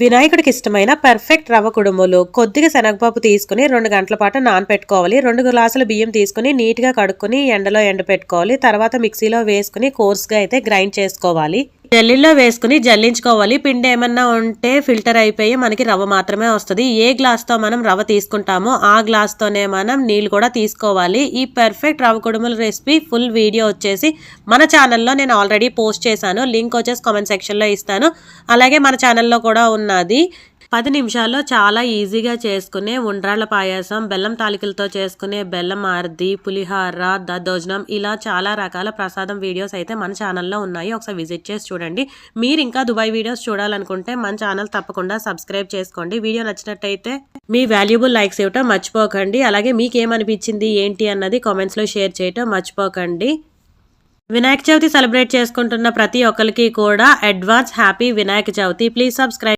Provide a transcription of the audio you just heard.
వినాయకుడికి ఇష్టమైన పర్ఫెక్ట్ రవ్వ కుడుములు కొద్దిగా శనగపప్పు తీసుకుని రెండు గంటల పాటు నానపెట్టుకోవాలి. రెండు గ్లాసుల బియ్యం తీసుకుని నీట్గా కడుక్కుని ఎండలో ఎండపెట్టుకోవాలి. తర్వాత మిక్సీలో వేసుకుని కోర్స్గా అయితే గ్రైండ్ చేసుకోవాలి. జల్లిలో వేసుకుని జల్లించుకోవాలి. పిండి ఏమన్నా ఉంటే ఫిల్టర్ అయిపోయి మనకి రవ్వ మాత్రమే వస్తుంది. ఏ గ్లాస్తో మనం రవ్వ తీసుకుంటామో ఆ గ్లాస్తోనే మనం నీళ్ళు కూడా తీసుకోవాలి. ఈ పర్ఫెక్ట్ రవ్వ కుడుముల రెసిపీ ఫుల్ వీడియో వచ్చేసి మన ఛానల్లో నేను ఆల్రెడీ పోస్ట్ చేశాను. లింక్ వచ్చేసి కామెంట్ సెక్షన్లో ఇస్తాను. అలాగే మన ఛానల్లో కూడా ఉన్నది. పది నిమిషాల్లో చాలా ఈజీగా చేసుకునే ఉండ్రాళ్ళ పాయాసం బెల్లం తాలికలతో చేసుకునే బెల్లం ఆర్ది పులిహార దద్దోజనం ఇలా చాలా రకాల ప్రసాదం వీడియోస్ అయితే మన ఛానల్లో ఉన్నాయి. ఒకసారి విజిట్ చేసి చూడండి. మీరు ఇంకా దుబాయ్ వీడియోస్ చూడాలనుకుంటే మన ఛానల్ తప్పకుండా సబ్స్క్రైబ్ చేసుకోండి. వీడియో నచ్చినట్టయితే మీ వాల్యుబుల్ లైక్స్ ఇవ్వటం మర్చిపోకండి. అలాగే మీకు ఏమనిపించింది ఏంటి అన్నది కామెంట్స్లో షేర్ చేయటం మర్చిపోకండి. వినాయక చవితి సెలబ్రేట్ చేసుకుంటున్న ప్రతి ఒక్కరికి కూడా advance happy Vinayaka Chavithi. Please subscribe